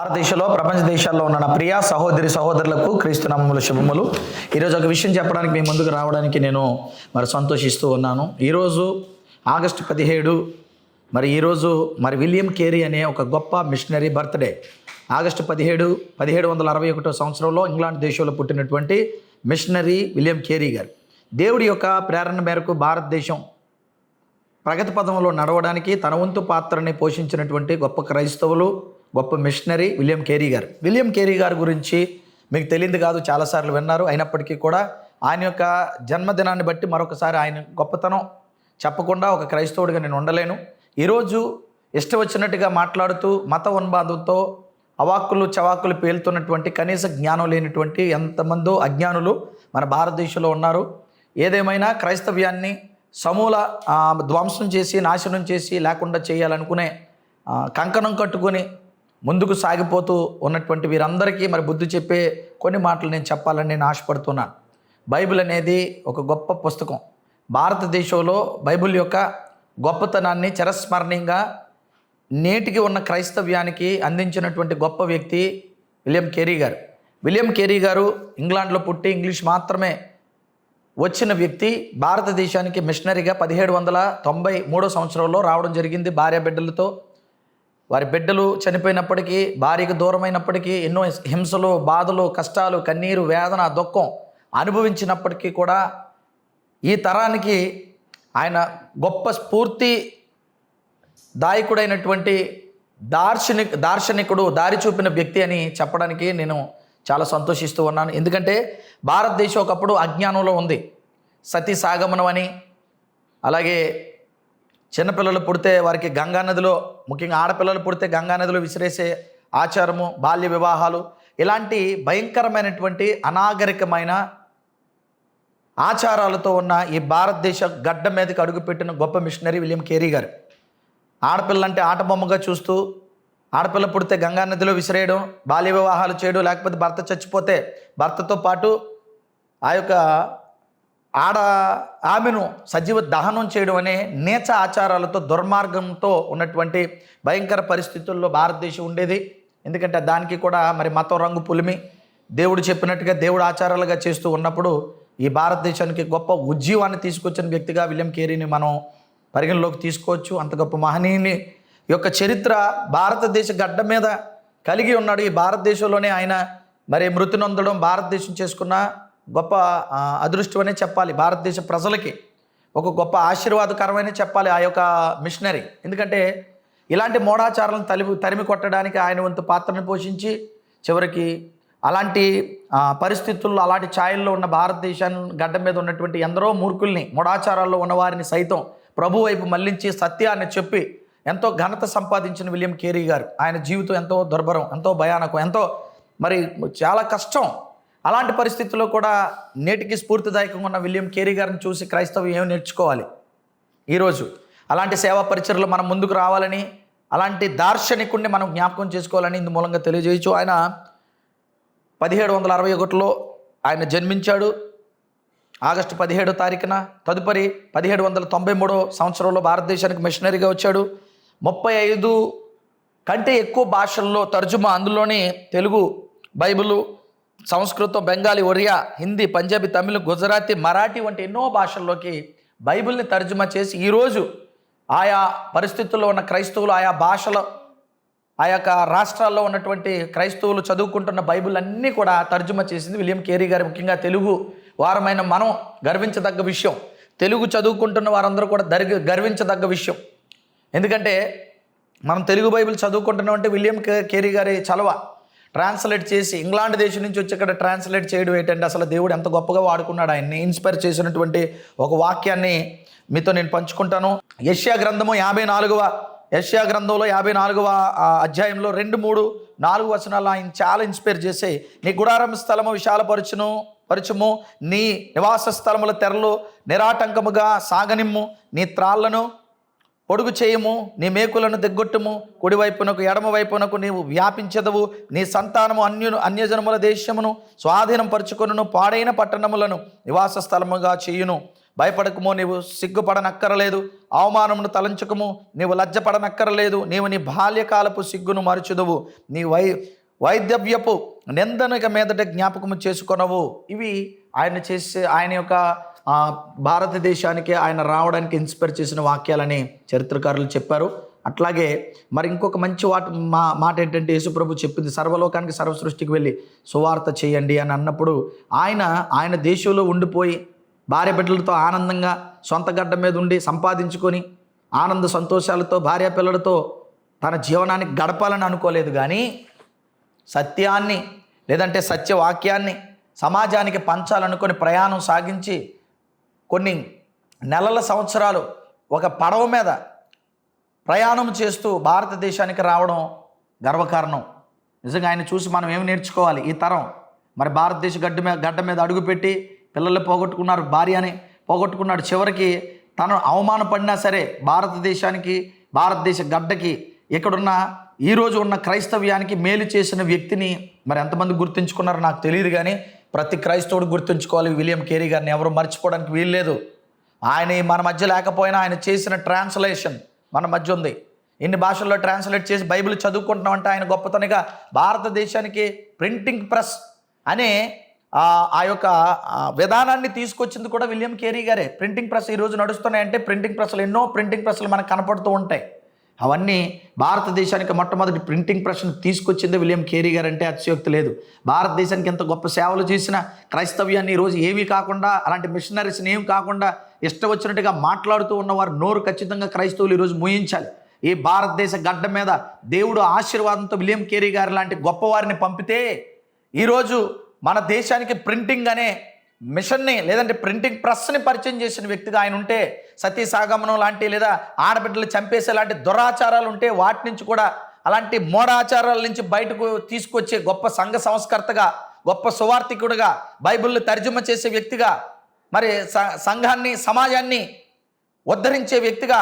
భారతదేశంలో ప్రపంచ దేశాల్లో ఉన్న నా ప్రియ సహోదరి సహోదరులకు క్రీస్తు నామముల శుభములు. ఈరోజు ఒక విషయం చెప్పడానికి మీ ముందుకు రావడానికి నేను మరి సంతోషిస్తూ ఉన్నాను. ఈరోజు ఆగస్టు పదిహేడు మరి ఈరోజు మరి విలియం కేరీ అనే ఒక గొప్ప మిషనరీ బర్త్డే. ఆగస్టు పదిహేడు పదిహేడు వందల అరవై ఒకటో సంవత్సరంలో ఇంగ్లాండ్ దేశంలో పుట్టినటువంటి మిషనరీ విలియం కేరీ గారు. దేవుడి యొక్క ప్రేరణ మేరకు భారతదేశం ప్రగతి పదంలో నడవడానికి తన వంతు పాత్రని పోషించినటువంటి గొప్ప క్రైస్తవులు గొప్ప మిషనరీ విలియం కేరీ గారు. విలియం కేరీ గారి గురించి మీకు తెలియదు కాదు చాలాసార్లు విన్నారు. అయినప్పటికీ కూడా ఆయన యొక్క జన్మదినాన్ని బట్టి మరొకసారి ఆయన గొప్పతనం చెప్పకుండా ఒక క్రైస్తవుడిగా నేను ఉండలేను. ఈరోజు ఇష్టం వచ్చినట్టుగా మాట్లాడుతూ మత ఉన్మాదంతో అవాక్కులు చవాకులు పేలుతున్నటువంటి కనీస జ్ఞానం లేనటువంటి ఎంతమందో అజ్ఞానులు మన భారతదేశంలో ఉన్నారు. ఏదేమైనా క్రైస్తవ్యాన్ని సమూల ధ్వంసం చేసి నాశనం చేసి లేకుండా చేయాలనుకునే కంకణం కట్టుకొని ముందుకు సాగిపోతూ ఉన్నటువంటి వీరందరికీ మరి బుద్ధి చెప్పే కొన్ని మాటలు నేను చెప్పాలని నేను ఆశపడుతున్నాను బైబిల్ అనేది ఒక గొప్ప పుస్తకం. భారతదేశంలో బైబిల్ యొక్క గొప్పతనాన్ని చిరస్మరణీయంగా నేటికి ఉన్న క్రైస్తవ్యానికి అందించినటువంటి గొప్ప వ్యక్తి విలియం కేరీ గారు. విలియం కేరీ గారు ఇంగ్లాండ్లో పుట్టి ఇంగ్లీష్ మాత్రమే వచ్చిన వ్యక్తి భారతదేశానికి మిషనరీగా పదిహేడు వందల తొంభై మూడో సంవత్సరంలో రావడం జరిగింది భార్య బిడ్డలతో. వారి బిడ్డలు చనిపోయినప్పటికీ భార్యకు దూరమైనప్పటికీ ఎన్నో హింసలు బాధలు కష్టాలు కన్నీరు వేదన దుఃఖం అనుభవించినప్పటికీ కూడా ఈ తరానికి ఆయన గొప్ప స్ఫూర్తి దాయకుడైనటువంటి దార్శనిక దార్శనికుడు దారి చూపిన వ్యక్తి అని చెప్పడానికి నేను చాలా సంతోషిస్తూ ఉన్నాను. ఎందుకంటే భారతదేశం ఒకప్పుడు అజ్ఞానంలో ఉంది. సతీ సాగమనం అని అలాగే చిన్నపిల్లలు పుడితే వారికి గంగా నదిలో ముఖ్యంగా ఆడపిల్లలు పుడితే గంగా నదిలో విసిరేసే ఆచారము బాల్య వివాహాలు ఇలాంటి భయంకరమైనటువంటి అనాగరికమైన ఆచారాలతో ఉన్న ఈ భారతదేశ గడ్డ మీదకి అడుగుపెట్టిన గొప్ప మిషనరీ విలియం కేరీ గారు. ఆడపిల్ల అంటే ఆట బొమ్మగా చూస్తూ ఆడపిల్ల పుడితే గంగా నదిలో విసిరేయడం బాల్య వివాహాలు చేయడం లేకపోతే భర్త చచ్చిపోతే భర్తతో పాటు ఆ యొక్క ఆడ ఆమెను సజీవ దహనం చేయడం అనే నీచ ఆచారాలతో దుర్మార్గంతో ఉన్నటువంటి భయంకర పరిస్థితుల్లో భారతదేశం ఉండేది. ఎందుకంటే దానికి కూడా మరి మతం రంగు పులిమి. దేవుడు చెప్పినట్టుగా దేవుడు ఆచారాలుగా చేస్తూ ఉన్నప్పుడు ఈ భారతదేశానికి గొప్ప ఉజ్జీవాన్ని తీసుకొచ్చిన వ్యక్తిగా విలియం కేరీని మనం పరిగణలోకి తీసుకోవచ్చు. అంత గొప్ప మహనీయుని యొక్క చరిత్ర భారతదేశ గడ్డ మీద కలిగి ఉన్నాడు. ఈ భారతదేశంలోనే ఆయన మరి మృతి నొందడం భారతదేశం చేసుకున్న గొప్ప అదృష్టం అదృష్టమనే చెప్పాలి భారతదేశ ప్రజలకి. ఒక గొప్ప ఆశీర్వాదకరమైన చెప్పాలి ఆ యొక్క మిషనరీ. ఎందుకంటే ఇలాంటి మూఢాచారాలను తలిపి తరిమి కొట్టడానికి ఆయన వంతు పాత్రను పోషించి చివరికి అలాంటి పరిస్థితుల్లో అలాంటి ఛాయల్లో ఉన్న భారతదేశాన్ని గడ్డ మీద ఉన్నటువంటి ఎందరో మూర్ఖుల్ని మూఢాచారాల్లో ఉన్న వారిని సైతం ప్రభు వైపు మళ్ళించి సత్యాన్ని చెప్పి ఎంతో ఘనత సంపాదించిన విలియం కేరీ గారు. ఆయన జీవితం ఎంతో దుర్భరం ఎంతో భయానకం ఎంతో మరి చాలా కష్టం. అలాంటి పరిస్థితుల్లో కూడా నేటికి స్ఫూర్తిదాయకంగా ఉన్న విలియం కేరీ గారిని చూసి క్రైస్తవం ఏమి నేర్చుకోవాలి? ఈరోజు అలాంటి సేవా పరిచయలు మనం ముందుకు రావాలని అలాంటి దార్శనికుడిని మనం జ్ఞాపకం చేసుకోవాలని ఇందు మూలంగా తెలియజేయచ్చు. ఆయన పదిహేడు వందల అరవై ఒకటిలో ఆయన జన్మించాడు. ఆగస్టు పదిహేడో తారీఖున తదుపరి పదిహేడు వందల తొంభై మూడో సంవత్సరంలో భారతదేశానికి మిషనరీగా వచ్చాడు. ముప్పై ఐదు కంటే ఎక్కువ భాషల్లో తర్జుమా అందులోని తెలుగు బైబిలు సంస్కృతం బెంగాలీ ఒరియా హిందీ పంజాబీ తమిళ్ గుజరాతీ మరాఠీ వంటి ఎన్నో భాషల్లోకి బైబిల్ని తర్జుమా చేసి ఈరోజు ఆయా పరిస్థితుల్లో ఉన్న క్రైస్తవులు ఆయా భాషలో ఆ యొక్క రాష్ట్రాల్లో ఉన్నటువంటి క్రైస్తవులు చదువుకుంటున్న బైబిల్ అన్నీ కూడా తర్జుమా చేసింది విలియం కేరీ గారు ముఖ్యంగా తెలుగు వారమైన మనం గర్వించదగ్గ విషయం. తెలుగు చదువుకుంటున్న వారందరూ కూడా దర్గ గర్వించదగ్గ విషయం. ఎందుకంటే మనం తెలుగు బైబిల్ చదువుకుంటున్నాం అంటే విలియం కేరీ గారి చలవ. ట్రాన్స్లేట్ చేసి ఇంగ్లాండ్ దేశం నుంచి వచ్చి ఇక్కడ ట్రాన్స్లేట్ చేయడం ఏంటంటే అసలు దేవుడు ఎంత గొప్పగా వాడుకున్నాడు ఆయన్ని ఇన్స్పైర్ చేసినటువంటి ఒక వాక్యాన్ని మీతో నేను పంచుకుంటాను. యష్యా గ్రంథము యాభై నాలుగవ యష్యా గ్రంథంలో యాభై నాలుగవ అధ్యాయంలో రెండు మూడు నాలుగు వచనాలు ఆయన చాలా ఇన్స్పైర్ చేసి నీ గుడారం స్థలము విశాలపరచును పరచుము నీ నివాస స్థలముల తెరలు నిరాటంకముగా సాగనిమ్ము నీ త్రాళ్ళను పొడుగు చేయము నీ మేకులను దిగ్గొట్టుము కుడివైపునకు ఎడమ వైపునకు నీవు వ్యాపించదవు. నీ సంతానము అన్యును అన్యజనముల దేశమును స్వాధీనం పరుచుకొనును పాడైన పట్టణములను నివాస స్థలముగా చేయును. భయపడకము నీవు సిగ్గుపడనక్కరలేదు. అవమానమును తలంచకము నీవు లజ్జపడనక్కరలేదు. నీవు నీ బాల్యకాలపు సిగ్గును మరచుదువు. నీ వై వైద్యవ్యపు నిందనక మీదట జ్ఞాపకము చేసుకొనవు. ఇవి ఆయన చేసే ఆయన యొక్క భారతదేశానికి ఆయన రావడానికి ఇన్స్పైర్ చేసిన వాక్యాలని చరిత్రకారులు చెప్పారు. అట్లాగే మరి ఇంకొక మంచి వాట మా మాట ఏంటంటే యేసుప్రభు చెప్పింది సర్వలోకానికి సర్వ సృష్టికి వెళ్ళి సువార్త చేయండి అని అన్నప్పుడు ఆయన ఆయన దేశంలో ఉండిపోయి భార్య బిడ్డలతో ఆనందంగా సొంత గడ్డ మీద ఉండి సంపాదించుకొని ఆనంద సంతోషాలతో భార్య పిల్లలతో తన జీవనాన్ని గడపాలని అనుకోలేదు కానీ సత్యాన్ని లేదంటే సత్యవాక్యాన్ని సమాజానికి పంచాలనుకొని ప్రయాణం సాగించి కొన్ని నెలల సంవత్సరాలు ఒక పడవ మీద ప్రయాణం చేస్తూ భారతదేశానికి రావడం గర్వకారణం. నిజంగా ఆయన చూసి మనం ఏమి నేర్చుకోవాలి? ఈ తరం. మరి భారతదేశ గడ్డ మీద గడ్డ మీద అడుగుపెట్టి పిల్లలు పోగొట్టుకున్నారు భార్యని పోగొట్టుకున్నాడు. చివరికి తను అవమానపడినా సరే భారతదేశానికి భారతదేశ గడ్డకి ఇక్కడున్న ఈరోజు ఉన్న క్రైస్తవ్యానికి మేలు చేసిన వ్యక్తిని మరి ఎంతమంది గుర్తుంచుకున్నారో నాకు తెలియదు కానీ ప్రతి క్రైస్తవుడు గుర్తుంచుకోవాలి విలియం కేరీ గారిని ఎవరు మర్చిపోవడానికి వీల్లేదు. ఆయన మన మధ్య లేకపోయినా ఆయన చేసిన ట్రాన్స్లేషన్ మన మధ్య ఉంది. ఇన్ని భాషల్లో ట్రాన్స్లేట్ చేసి బైబిల్ చదువుకుంటున్నామంటే ఆయన గొప్పతనిగా భారతదేశానికి ప్రింటింగ్ ప్రెస్ అనే ఆ యొక్క విధానాన్ని తీసుకొచ్చింది కూడా విలియం కేరీ గారే. ప్రింటింగ్ ప్రెస్ ఈరోజు నడుస్తున్నాయంటే ప్రింటింగ్ ప్రెస్లు ఎన్నో ప్రింటింగ్ ప్రెస్లు మనకు కనపడుతూ ఉంటాయి. అవన్నీ భారతదేశానికి మొట్టమొదటి ప్రింటింగ్ ప్రెస్ను తీసుకొచ్చింది విలియం కేరీ గారు అంటే అతిశయోక్తి లేదు. భారతదేశానికి ఎంత గొప్ప సేవలు చేసిన క్రైస్తవ్యాన్ని ఈరోజు ఏమీ కాకుండా అలాంటి మిషనరీస్ని ఏమి కాకుండా ఇష్టం వచ్చినట్టుగా మాట్లాడుతూ ఉన్నవారు నోరు ఖచ్చితంగా క్రైస్తవులు ఈరోజు ముయించాలి. ఈ భారతదేశ గడ్డ మీద దేవుడు ఆశీర్వాదంతో విలియం కేరీ గారు లాంటి గొప్పవారిని పంపితే ఈరోజు మన దేశానికి ప్రింటింగ్ అనే మిషన్ని లేదంటే ప్రింటింగ్ ప్రెస్ని పరిచయం చేసిన వ్యక్తిగా ఆయన ఉంటే సతీ సాగమనం లాంటి లేదా ఆడబిడ్డలు చంపేసే లాంటి దురాచారాలు ఉంటే వాటి నుంచి కూడా అలాంటి మూఢాచారాల నుంచి బయటకు తీసుకొచ్చే గొప్ప సంఘ సంస్కర్తగా గొప్ప సువార్థికుడుగా బైబిల్ని తర్జుమ చేసే వ్యక్తిగా మరి స- సంఘాన్ని సమాజాన్ని ఉద్ధరించే వ్యక్తిగా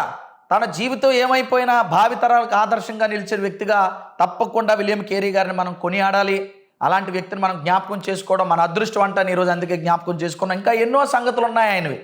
తన జీవితం ఏమైపోయినా భావితరాలకు ఆదర్శంగా నిలిచిన వ్యక్తిగా తప్పకుండా విలియం కేరీ గారిని మనం కొనియాడాలి. అలాంటి వ్యక్తిని మనం జ్ఞాపకం చేసుకోవడం మన అదృష్టం అంటాను ఈరోజు అందుకే జ్ఞాపకం చేసుకున్నాం. ఇంకా ఎన్నో సంగతులు ఉన్నాయి ఆయనవి.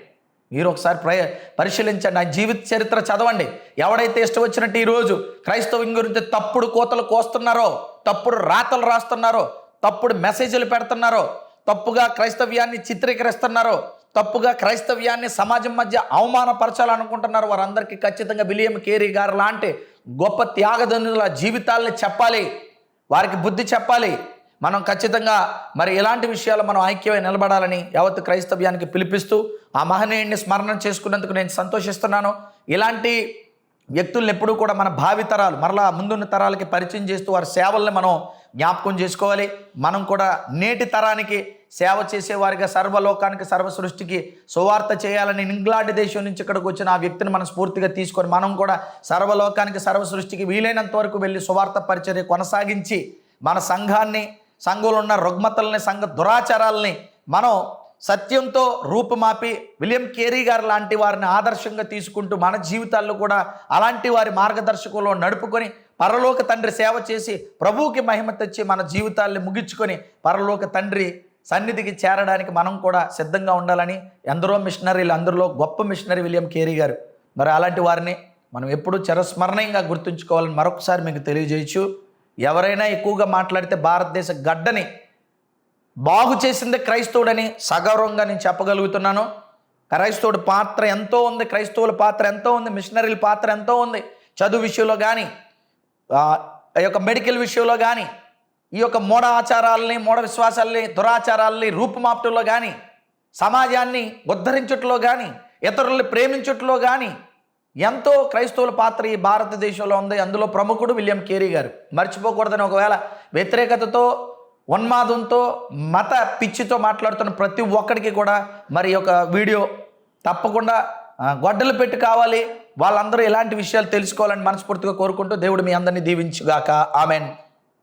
మీరు ఒకసారి ప్రయ పరిశీలించండి. ఆయన జీవిత చరిత్ర చదవండి. ఎవడైతే ఇష్టం వచ్చినట్టు ఈరోజు క్రైస్తవం గురించి తప్పుడు కోతలు కోస్తున్నారో తప్పుడు రాతలు రాస్తున్నారో తప్పుడు మెసేజ్లు పెడుతున్నారో తప్పుగా క్రైస్తవ్యాన్ని చిత్రీకరిస్తున్నారో తప్పుగా క్రైస్తవ్యాన్ని సమాజం మధ్య అవమానపరచాలనుకుంటున్నారు వారందరికీ ఖచ్చితంగా విలియం కేరీ గారు లాంటి గొప్ప త్యాగదనుల జీవితాల్ని చెప్పాలి. వారికి బుద్ధి చెప్పాలి. మనం ఖచ్చితంగా మరి ఇలాంటి విషయాలు మనం ఐక్యమై నిలబడాలని యావత్ క్రైస్తవ్యానికి పిలిపిస్తూ ఆ మహనీయుడిని స్మరణ చేసుకున్నందుకు నేను సంతోషిస్తున్నాను. ఇలాంటి వ్యక్తులను ఎప్పుడూ కూడా మన భావితరాలు మరలా ముందున్న తరాలకి పరిచయం చేస్తూ వారి సేవల్ని మనం జ్ఞాపకం చేసుకోవాలి. మనం కూడా నేటి తరానికి సేవ చేసేవారిగా సర్వలోకానికి సర్వ సృష్టికి సువార్త చేయాలని ఇంగ్లాండ్ దేశం నుంచి ఇక్కడికి వచ్చిన ఆ వ్యక్తిని మనం స్ఫూర్తిగా తీసుకొని మనం కూడా సర్వలోకానికి సర్వ సృష్టికి వీలైనంత వరకు వెళ్ళి సువార్త పరిచర్య కొనసాగించి మన సంఘాన్ని సంఘంలో ఉన్న రుగ్మతల్ని సంఘ దురాచారాలని మనం సత్యంతో రూపుమాపి విలియం కేరీ గారు లాంటి వారిని ఆదర్శంగా తీసుకుంటూ మన జీవితాల్లో కూడా అలాంటి వారి మార్గదర్శకంలో నడుపుకొని పరలోక తండ్రి సేవ చేసి ప్రభువుకి మహిమ తెచ్చి మన జీవితాల్ని ముగించుకొని పరలోక తండ్రి సన్నిధికి చేరడానికి మనం కూడా సిద్ధంగా ఉండాలని ఎందరో మిషనరీలు అందరిలో గొప్ప మిషనరీ విలియం కేరీ గారు. మరి అలాంటి వారిని మనం ఎప్పుడూ చిరస్మరణీయంగా గుర్తుంచుకోవాలని మరొకసారి మీకు తెలియజేయచ్చు. ఎవరైనా ఎక్కువగా మాట్లాడితే భారతదేశ గడ్డని బాగు చేసిందే క్రైస్తవుడని సగౌరవంగా నేను చెప్పగలుగుతున్నాను. క్రైస్తవుడి పాత్ర ఎంతో ఉంది క్రైస్తవుల పాత్ర ఎంతో ఉంది మిషనరీల పాత్ర ఎంతో ఉంది. చదువు విషయంలో కానీ ఈ యొక్క మెడికల్ విషయంలో కానీ ఈ యొక్క మూఢ ఆచారాలని మూఢ విశ్వాసాలని దురాచారాలని రూపుమాపటంలో కానీ సమాజాన్ని ఉద్ధరించుట్లో కానీ ఇతరుల్ని ప్రేమించుట్లో కానీ ఎంతో క్రైస్తవుల పాత్ర ఈ భారతదేశంలో ఉంది. అందులో ప్రముఖుడు విలియం కేరీ గారు. మర్చిపోకూడదని ఒకవేళ వ్యతిరేకతతో ఉన్మాదంతో మత పిచ్చితో మాట్లాడుతున్న ప్రతి ఒక్కడికి కూడా మరి ఒక వీడియో తప్పకుండా గొడ్డలు పెట్టి కావాలి. వాళ్ళందరూ ఇలాంటి విషయాలు తెలుసుకోవాలని మనస్ఫూర్తిగా కోరుకుంటూ దేవుడు మీ అందరినీ దీవించుగాక. ఆమెన్.